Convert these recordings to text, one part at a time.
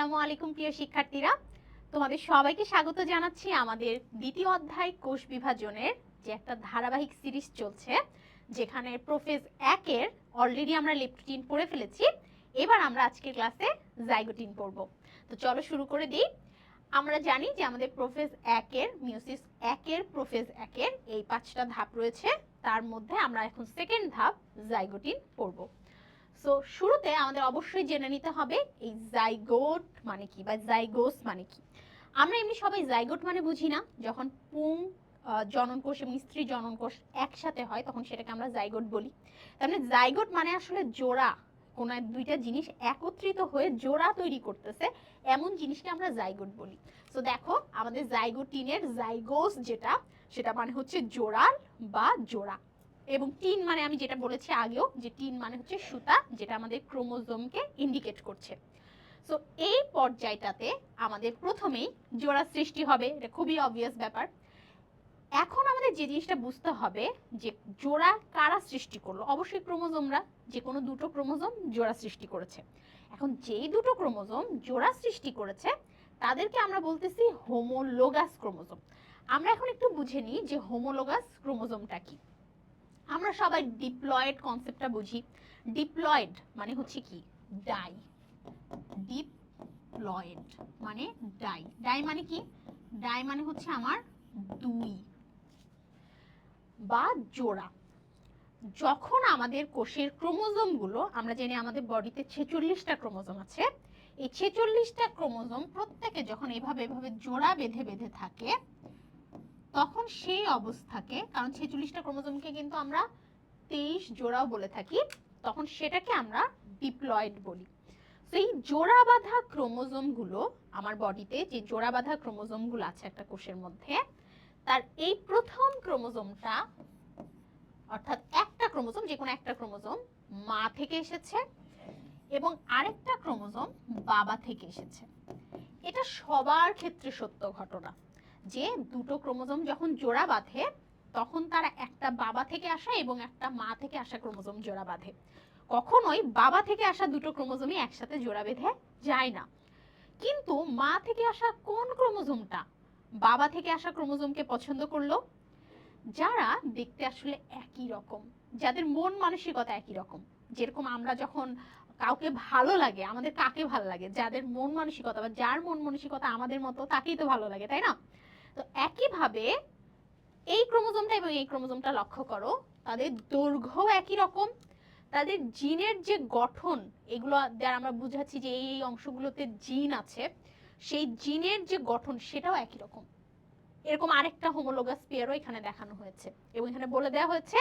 আসসালামু আলাইকুম, প্রিয় শিক্ষার্থীরা। তোমাদের সবাইকে স্বাগত জানাচ্ছি আমাদের দ্বিতীয় অধ্যায় কোষ বিভাজনের যে একটা ধারাবাহিক সিরিজ চলছে, যেখানে প্রোফেজ একের অলরেডি আমরা লেপটিন পড়ে ফেলেছি। এবার আমরা আজকের ক্লাসে জাইগোটিন পড়ব। তো চলো শুরু করে দিই। আমরা জানি যে আমাদের প্রোফেজ একের মিউসিস একের প্রোফেজ একের এই পাঁচটা ধাপ রয়েছে। তার মধ্যে আমরা এখন সেকেন্ড ধাপ জাইগোটিন পড়ব। সো শুরুতে আমাদের অবশ্যই জেনে নিতে হবে এই জাইগোট মানে কি বা জাইগোস মানে কি। আমরা এমনি সবাই জাইগোট মানে বুঝি না। যখন পুং আহ, জনন কোষ এবং স্ত্রী জনন কোষ একসাথে হয় তখন সেটাকে আমরা জাইগোট বলি। তার মানে জাইগোট মানে আসলে জোড়া। কোনো দুইটা জিনিস একত্রিত হয়ে জোড়া তৈরি করতেছে। এমন জিনিসকে আমরা জাইগোট বলি। সো দেখো আমাদের জাইগোটিনের জাইগোস যেটা সেটা মানে হচ্ছে জোড়াল বা জোড়া। এবং টিন মানে আমি যেটা বলেছি আগেও যে টিন মানে হচ্ছে সুতা, যেটা আমাদের ক্রোমোজোমকে ইন্ডিকেট করছে। সো এই পর্যায়টাতে আমাদের প্রথমেই জোড়া সৃষ্টি হবে, এটা খুবই অবভিয়াস ব্যাপার। এখন আমাদের যে জিনিসটা বুঝতে হবে যে জোড়া কারা সৃষ্টি করল, অবশ্যই ক্রোমোজোমরা, যে কোনো দুটো ক্রোমোজোম জোড়া সৃষ্টি করেছে। এখন যেই দুটো ক্রোমোজোম জোড়া সৃষ্টি করেছে, তাদেরকে আমরা বলতেছি হোমোলোগাস ক্রোমোজোম। আমরা এখন একটু বুঝে নিই যে হোমোলোগাস ক্রোমোজোমটা কি। আমরা সবাই ডিপ্লয়েড কনসেপ্টটা বুঝি। ডিপ্লয়েড মানে হচ্ছে কি? ডাই ডিপ্লয়েড মানে ডাই ডাই মানে কি? ডাই মানে হচ্ছে আমার দুই বা জোড়া। যখন আমাদের কোষের ক্রোমোজোমগুলো, আমরা জানি আমাদের বডিতে ছেচল্লিশটা ক্রোমোজোম আছে, এই ছেচল্লিশটা ক্রোমোজোম প্রত্যেকে যখন এভাবে এভাবে জোড়া বেঁধে বেঁধে থাকে তখন সেই অবস্থাকে, কারণ ছেচল্লিশটা ক্রোমোজোমকে কিন্তু আমরা তেইশ জোড়াও বলে থাকি, তখন সেটাকে আমরা ডিপ্লয়েড বলি। এই জোড়া বাঁধা ক্রোমোজোমগুলো আমার বডিতে, যে জোড়া বাঁধা ক্রোমোজোমগুলো আছে একটা কোষের মধ্যে, তার এই প্রথম ক্রোমোজোমটা, অর্থাৎ একটা ক্রোমোজোম, যে কোনো একটা ক্রোমোজোম মা থেকে এসেছে এবং আরেকটা ক্রোমোজোম বাবা থেকে এসেছে। এটা সবার ক্ষেত্রে সত্য ঘটনা। যে দুটো ক্রোমোজোম যখন জোড়া বাঁধে, তখন তারা একটা বাবা থেকে আসা এবং একটা মা থেকে আসা ক্রোমোজোম জোড়া বাঁধে। কখনোই বাবা থেকে আসা দুটো ক্রোমোজোমই একসাথে জোড়া বেঁধে যায় না। কিন্তু মা থেকে আসা কোন ক্রোমোজোমটা? বাবা থেকে আসা ক্রোমোজোমকে পছন্দ করল? যারা দেখতে আসলে একই রকম, যাদের মন মানসিকতা একই রকম। যেরকম আমরা যখন কাউকে ভালো লাগে, আমাদের কাকে ভালো লাগে? যাদের মন মানসিকতা বা যার মন মানসিকতা আমাদের মতো, তাকেই তো ভালো লাগে, তাই না? তো একইভাবে এই ক্রোমোজোমটা এবং এই ক্রোমোজোমটা লক্ষ্য করো, তাদের দৈর্ঘ্য একই রকম। তাদের জিনের যে গঠন, এগুলো দ্বারা আমরা বুঝাচ্ছি যে এই এই অংশগুলোতে জিন আছে, সেই জিনের যে গঠন সেটাও একই রকম। এরকম আরেকটা হোমোলোগাস পেয়ারও এখানে দেখানো হয়েছে এবং এখানে বলে দেওয়া হয়েছে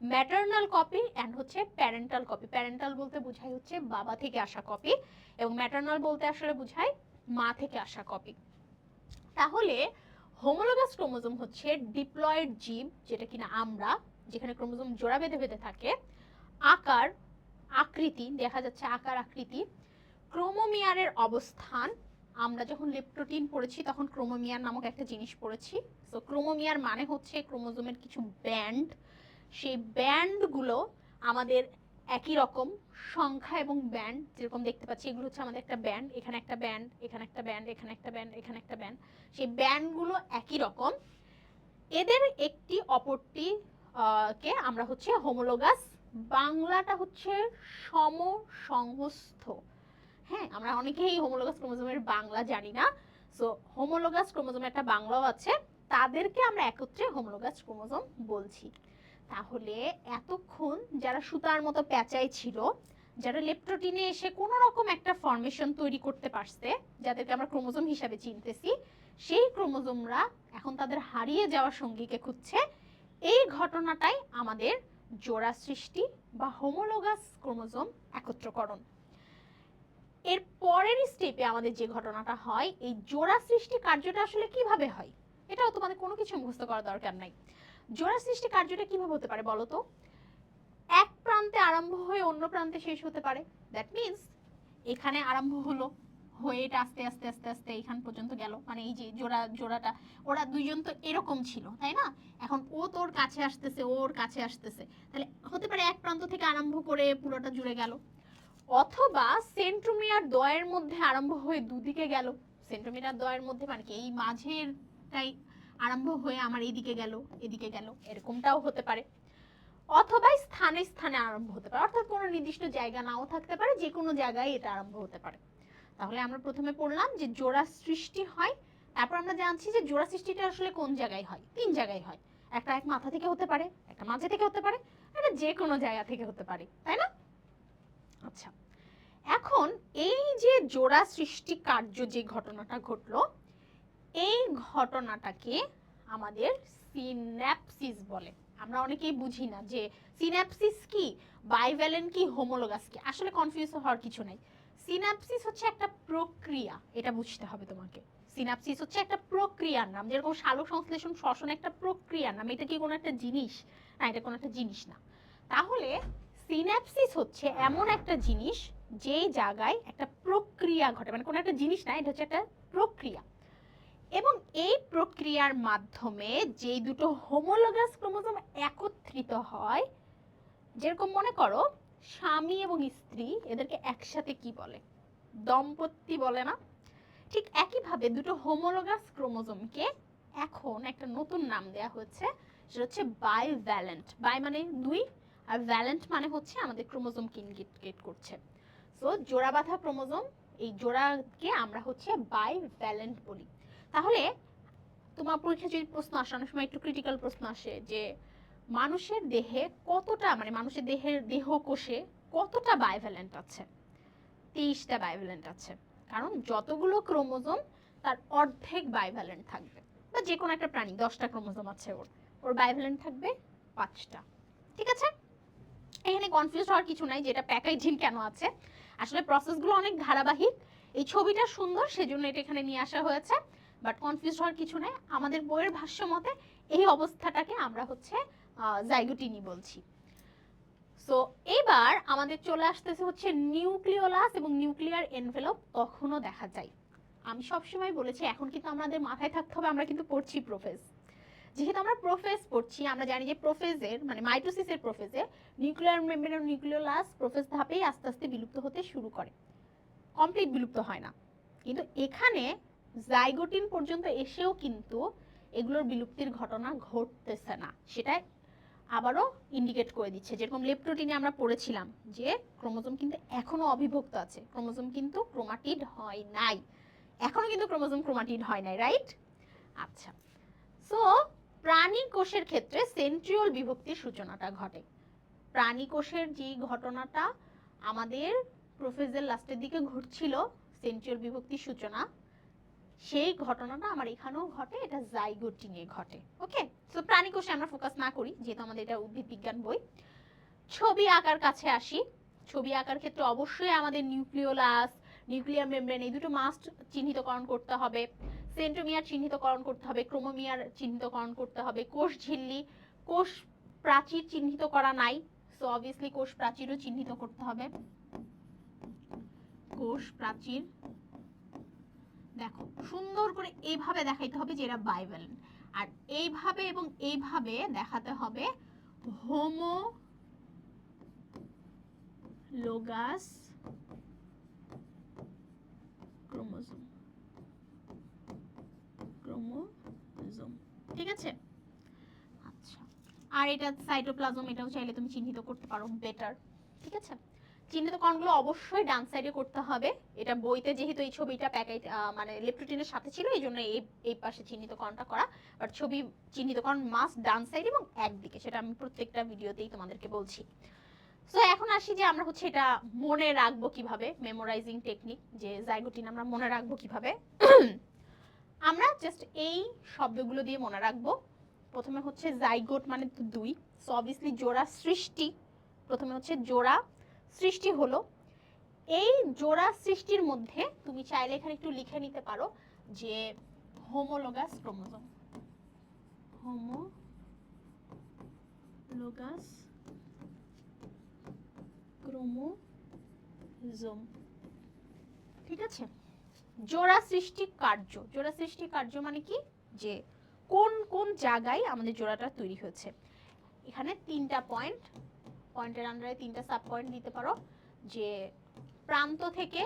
ম্যাটার্নাল কপি অ্যান্ড হচ্ছে প্যারেন্টাল কপি প্যারেন্টাল বলতে বোঝায় হচ্ছে বাবা থেকে আসা কপি এবং ম্যাটার্নাল বলতে আসলে বোঝায় মা থেকে আসা কপি তাহলে হোমোলোগাস ক্রোমোজোম হচ্ছে ডিপ্লয়েড জীব যেটা কিনা আমরা, যেখানে ক্রোমোজোম জোড়া বেঁধে বেঁধে থাকে, আকার, আকৃতি, দেখা যাচ্ছে আকার, আকৃতি ক্রোমোমিয়ারের অবস্থান, আমরা যখন লেপটোটিন পড়েছি তখন ক্রোমোমিয়ার নামক একটা জিনিস পড়েছি। তো ক্রোমোমিয়ার মানে হচ্ছে ক্রোমোজোমের কিছু ব্যান্ড সেই ব্যান্ডগুলো আমাদের একই রকম সংখ্যা এবং ব্যান্ড যেরকম দেখতে পাচ্ছি, এগুলো হচ্ছে আমাদের একটা ব্যান্ড এখানে একটা ব্যান্ড এখানে একটা ব্যান্ড এখানে একটা ব্যান্ড এখানে একটা ব্যান্ড সেই ব্যান্ডগুলো একই রকম। এদের একটি অপরটি কে? আমরা হচ্ছে হোমোলোগাস বাংলাটা হচ্ছে সমসংহস্থ হ্যাঁ আমরা অনেকেই হোমোলোগাস ক্রোমোজোমের বাংলা জানি না। সো হোমোলোগাস ক্রোমোজোমের একটা বাংলাও আছে। তাদেরকে আমরা একত্রে হোমোলোগাস ক্রোমোজোম বলছি। তাহলে এতক্ষণ যারা সুতার মতো প্যাঁচাই ছিল, যারা লেপটোটিনে এসে কোনো রকম একটা ফর্মেশন তৈরি করতে পারছে, যাদেরকে আমরা ক্রোমোজোম হিসাবে চিনতেছি, সেই ক্রোমোজোমরা এখন তাদের হারিয়ে যাওয়া সঙ্গীকে খুঁজছে। এই ঘটনাটাই আমাদের জোড়া সৃষ্টি বা হোমোলোগাস ক্রোমোজোম একত্রকরণ। এর পরের স্টেপে আমাদের যে ঘটনাটা হয়, এই জোড়া সৃষ্টি কার্যটা আসলে কীভাবে হয়, এটাও তোমাদের কোনো কিছু মুখস্থ করার দরকার নাই। জোড়া সৃষ্টি কার্যটা কীভাবে হতে পারে বলো তো? এক প্রান্তে আরম্ভ হয়ে অন্য প্রান্তে শেষ হতে পারে। দ্যাট মিন্স এখানে আরম্ভ হলো, হয়ে এটা আস্তে আস্তে আস্তে আস্তে এইখান পর্যন্ত গেল। মানে এই যে জোড়া, জোড়াটা, ওরা দুইজন তো এরকম ছিল, তাই না? এখন ও তোর কাছে আসতেছে ওর কাছে আসতেছে। তাহলে হতে পারে এক প্রান্ত থেকে আরম্ভ করে পুরোটা জুড়ে গেল। অথবা সেন্ট্রোমিয়ার দয়ের মধ্যে আরম্ভ হয়ে দুদিকে গেল। সেন্ট্রোমিয়ার দয়ের মধ্যে মানে কি? এই মাঝেরটাই আরম্ভ হয়ে আমার এদিকে গেল এদিকে গেল। এরকমটাও হতে পারে। অথবা স্থানে স্থানে আরম্ভ হতে পারে। অর্থাৎ কোনো নির্দিষ্ট জায়গা নাও থাকতে পারে যে কোনো জায়গায় এটা আরম্ভ হতে পারে। তাহলে আমরা প্রথমে পড়লাম যে জোড়া সৃষ্টি হয়। তারপর আমরা জানছি যে জোড়া সৃষ্টিটা আসলে কোন জায়গায় হয়? তিন জায়গায় হয়। একটা এক মাথা থেকে হতে পারে, একটা মাঝে থেকে হতে পারে, একটা যে কোনো জায়গা থেকে হতে পারে। তাই না? আচ্ছা। এখন এই যে জোড়া সৃষ্টি কার্য যে ঘটনাটা ঘটলো এই ঘটনাটাকে আমাদের সিন্যাপসিস বলে। আমরা অনেকেই বুঝি না যে সিন্যাপসিস কি বাইভ্যালেন কি হোমোলোগাস কি? আসলে কনফিউজ হওয়ার কিছু নাই। সিনাপসিস হচ্ছে একটা প্রক্রিয়া, এটা বুঝতে হবে তোমাকে। সিনাপসিস হচ্ছে একটা প্রক্রিয়ার নাম, যেরকম সালোক সংশ্লেষণ শ্বসন একটা প্রক্রিয়ার নাম, এটা কি কোনো একটা জিনিস? না, এটা কোনো একটা জিনিস না। তাহলে সিনাপসিস হচ্ছে এমন একটা জিনিস যেই জায়গায় একটা প্রক্রিয়া ঘটে। মানে কোনো একটা জিনিস না, এটা হচ্ছে একটা প্রক্রিয়া। এবং এই প্রক্রিয়ার মাধ্যমে যেই দুটো হোমোলোগাস ক্রোমোজোম একত্রিত হয়, যেরকম মনে করো, স্বামী এবং স্ত্রী এদেরকে একসাথে কি বলে? দম্পতি বলে না? ঠিক একইভাবে দুটো হোমোলোগাস ক্রোমোজোমকে এখন একটা নতুন নাম দেয়া হচ্ছে সেটা হচ্ছে বাই ভ্যালেন্ট বাই মানে দুই, আর ভ্যালেন্ট মানে হচ্ছে আমাদের ক্রোমোজোমকে ইন্ডিকেট করছে। সো জোড়া বাঁধা ক্রোমোজোম এই জোড়াকে আমরা হচ্ছে বাই ভ্যালেন্ট বলি। তাহলে তোমার পরীক্ষা যদি প্রশ্ন আসে, অনেক সময় একটু ক্রিটিক্যাল প্রশ্ন আসে যে মানুষের দেহে কতটা মানে মানুষের দেহের দেহ কোষে কতটা বাইভ্যালেন্ট আছে? তেইশটা বাইভ্যালেন্ট আছে। কারণ যতগুলো ক্রোমোজোম, তার অর্ধেক বাইভ্যালেন্ট থাকবে। বা যে কোনো একটা প্রাণী, দশটা ক্রোমোজোম আছে ওর। ওর বাইভ্যালেন্ট থাকবে পাঁচটা। ঠিক আছে? এখানে কনফিউজ হওয়ার কিছু নাই, যেটা প্যাকেজিং কেন আছে? আসলে প্রসেসগুলো অনেক ধারাবাহিক। এই ছবিটা সুন্দর, সেজন্য এটা এখানে নিয়ে আসা হয়েছে। বাট কনফিউজ হওয়ার কিছু নাই। আমাদের বইয়ের ভাষ্য মতে এই অবস্থাটাকে আমরা হচ্ছে জাইগোটিনি বলছি। সো এবার আমাদের চলে আসতেছে হচ্ছে নিউক্লিওলাস এবং নিউক্লিয়ার এনভেলপ তখনও দেখা যায়। আমি সবসময় বলেছি, এখন কিন্তু আমাদের মাথায় থাকতে হবে, আমরা কিন্তু পড়ছি প্রোফেজ যেহেতু আমরা প্রোফেজ পড়ছি, আমরা জানি যে প্রোফেজের মানে মাইটোসিসের প্রোফেজে নিউক্লিয়ার মেমব্রেন নিউক্লিওলাস প্রোফেজ ধাপেই আস্তে আস্তে বিলুপ্ত হতে শুরু করে। কমপ্লিট বিলুপ্ত হয় না। কিন্তু এখানে জাইগোটিন পর্যন্ত এসেও কিন্তু এগুলোর বিলুপ্তির ঘটনা ঘটতেছে না। সেটা আবারও ইন্ডিকেট করে দিচ্ছে। যেরকম লেপটোটিনে আমরা পড়েছিলাম যে ক্রোমোজোম কিন্তু এখনও অবিভক্ত আছে। ক্রোমোজোম কিন্তু ক্রোমাটিড হয় নাই। এখনও কিন্তু ক্রোমোজোম ক্রোমাটিড হয় নাই রাইট আচ্ছা। সো প্রাণী কোষের ক্ষেত্রে সেন্ট্রিওল বিভক্তির সূচনাটা ঘটে। প্রাণী কোষের যে ঘটনাটা আমাদের প্রোফেজের লাস্টের দিকে ঘটছিল সেন্ট্রিওল বিভক্তির সূচনা সেই ঘটনাটা আমার এখানেও ঘটে, এটা জাইগোটিনে ঘটে ওকে সো প্রাণী কোষে আমরা ফোকাস না করি, যেহেতু আমাদের এটা উদ্ভিদ বিজ্ঞান বই। ছবি আঁকার কাছে আসি, ছবি আঁকার ক্ষেত্রে অবশ্যই আমাদের নিউক্লিওলাস, নিউক্লিয়ার মেমব্রেন, এই দুটো মাস্ট চিহ্নিতকরণ করতে হবে। সেন্ট্রোমিয়ার চিহ্নিতকরণ করতে হবে, ক্রোমোমিয়ার চিহ্নিতকরণ করতে হবে, কোষ ঝিল্লি, কোষ প্রাচীর চিহ্নিত করা নাই সো অবভিয়াসলি কোষ প্রাচীরও চিহ্নিত করতে হবে। কোষ প্রাচীর দেখো, সুন্দর করে এইভাবে দেখাইতে হবে যে এরা বাইভ্যালেন্ট আর এইভাবে এবং এইভাবে দেখাতে হবে হোমো লোগাস ক্রোমোজোম। ক্রোমোজোম, ঠিক আছে? আচ্ছা। আর এটা সাইটোপ্লাজম, এটাও চাইলে তুমি চিহ্নিত করতে পারো, বেটার, ঠিক আছে? চিহ্নিতকরণগুলো অবশ্যই ডান সাইডে করতে হবে। এটা বইতে যেহেতু এই ছবিটা প্যাকেট মানে লেপটোটিনের সাথে ছিল, এই জন্য এই এই পাশে চিহ্নিতকরণটা করা। বাট ছবি চিহ্নিতকরণ মাস্ট ডান সাইড এবং একদিকে, সেটা আমি প্রত্যেকটা ভিডিওতেই তোমাদেরকে বলছি। সো এখন আসি যে আমরা হচ্ছে এটা মনে রাখব কীভাবে মেমোরাইজিং টেকনিক যে জাইগোটিন আমরা মনে রাখব কীভাবে। আমরা জাস্ট এই শব্দগুলো দিয়ে মনে রাখব। প্রথমে হচ্ছে জাইগোট মানে দুই সো অবভিয়াসলি জোড়া সৃষ্টি, প্রথমে হচ্ছে জোড়া সৃষ্টি হলো। এই জোড়া সৃষ্টির মধ্যে তুমি চাইলে এখানে একটু লিখে নিতে পারো যে হোমোলোগাস ক্রোমোজোম হোমোলোগাস ক্রোমোজোম ঠিক আছে? জোড়া সৃষ্টি কার্য। জোড়া সৃষ্টি কার্য মানে কি? যে কোন কোন জায়গায় আমাদের জোড়াটা তৈরি হয়েছে। এখানে তিনটা পয়েন্ট পয়েন্টের আন্ডারে তিনটা সাব পয়েন্ট দিতে পারো, যে প্রান্ত থেকে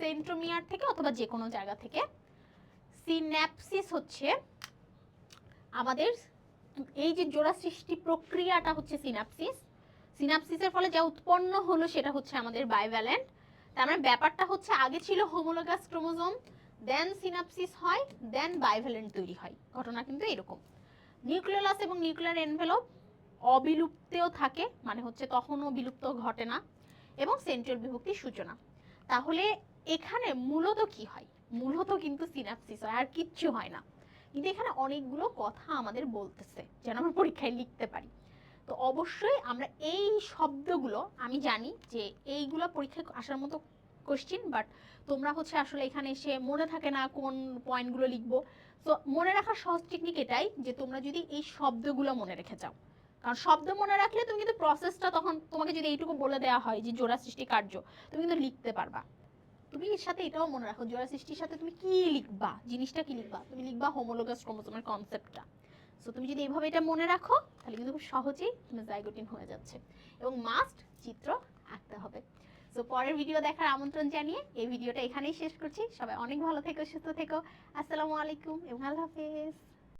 সেন্ট্রোমিয়ার থেকে অথবা যে কোনো জায়গা থেকে। সিন্যাপসিস হচ্ছে আমাদের, এই যে জোড়া সৃষ্টি প্রক্রিয়াটা হচ্ছে সিনাপসিস সিনাপসিসের ফলে যা উৎপন্ন হলো সেটা হচ্ছে আমাদের বাইভ্যালেন্ট তার মানে ব্যাপারটা হচ্ছে আগে ছিল হোমোলোগাস ক্রোমোজোম দেন সিনাপসিস হয় দেন বাইভ্যালেন্ট তৈরি হয়। ঘটনা কিন্তু এরকম। নিউক্লিয়াস এবং নিউক্লিয়ার এনভেলপ অবিলুপ্তেও থাকে মানে হচ্ছে তখনও বিলুপ্ত ঘটে না, এবং সেন্ট্রাল বিভক্তির সূচনা। তাহলে এখানে মূলত কি হয়? মূলত কিন্তু সিনাপসিস হয়, আর কিচ্ছু হয় না। কিন্তু এখানে অনেকগুলো কথা আমাদের বলতেছে, যেন আমরা পরীক্ষায় লিখতে পারি। তো অবশ্যই আমরা এই শব্দগুলো, আমি জানি যে এইগুলো পরীক্ষায় আসার মতো কোশ্চিন বাট তোমরা হচ্ছে আসলে এখানে এসে মনে থাকে না কোন পয়েন্টগুলো লিখব। তো মনে রাখার সহজ টেকনিক এটাই যে তোমরা যদি এই শব্দগুলো মনে রেখে যাও। কারণ শব্দ মনে রাখলে তুমি কিন্তু প্রসেসটা তখন তোমাকে যদি এইটুকু বলে দেওয়া হয় যে জোড়া সৃষ্টি কার্য, তুমি কিন্তু লিখতে পারবা। তুমি এর সাথে এটাও মনে রাখো, জোড়া সৃষ্টির সাথে তুমি কি লিখবা? জিনিসটা কি লিখবা? তুমি লিখবা হোমোলোগাস ক্রোমোসোমের কনসেপ্টটা সো তুমি যদি এইভাবে এটা মনে রাখো, তাহলে কিন্তু খুব সহজেই তুমি জাইগোটিন হয়ে যাচ্ছে। এবং মাস্ট চিত্র আঁকতে হবে। সো পরের ভিডিও দেখার আমন্ত্রণ জানিয়ে এই ভিডিওটা এখানেই শেষ করছি। সবাই অনেক ভালো থেকো, সুস্থ থেকো। আসসালামু আলাইকুম এবং আল্লাহ হাফেজ।